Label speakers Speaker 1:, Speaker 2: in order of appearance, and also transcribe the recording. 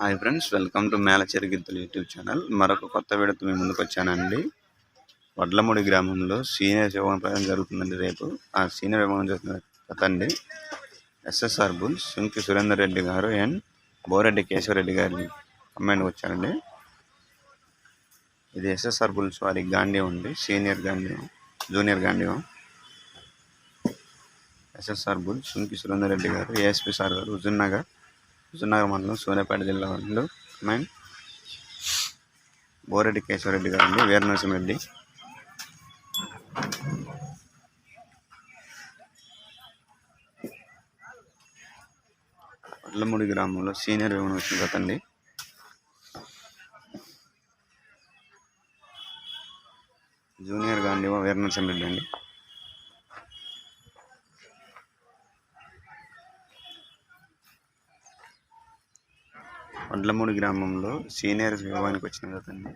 Speaker 1: Hi friends welcome to మేలచేరి గిద్దలు YouTube channel. మరొక కొత్త వీడియోతో మీ ముందుకు వచ్చానండి. వడ్లమూడి గ్రామంలో సీనియర్ వివాహం ప్రయాణం జరుగుతుందండి రేపు. ఆ సీనియర్ వివాహం జరుగుతున్న కథ అండి ఎస్ఎస్ఆర్ బుల్ సుంకి సురేందర్ రెడ్డి గారు అండ్ బోరెడ్డి కేశవరెడ్డి గారి కమాండ్ వచ్చారండి. ఇది ఎస్ఎస్ఆర్ బుల్స్ వారి గాంధీవం అండి సీనియర్ గాంధీవం జూనియర్ గాంధీవం. ఎస్ఎస్ఆర్ బుల్ సుంకి సురేందర్ రెడ్డి గారు ఏఎస్పి సార్ గారు హుజూర్ నగర్. హుజూర్నగర్ మండలం సూర్యాపేట జిల్లా వాళ్ళు కమాండ్ బోరెడ్డి కేశవరెడ్డి గారు అండి వీర నరసింహరెడ్డి వడ్లమూడి గ్రామంలో సీనియర్ విమానం వచ్చిన అండి జూనియర్ గాంధీ వీర నరసింహరెడ్డి అండి. వడ్లమూడి గ్రామంలో సీనియర్ వివాహానికి వచ్చిన కదండి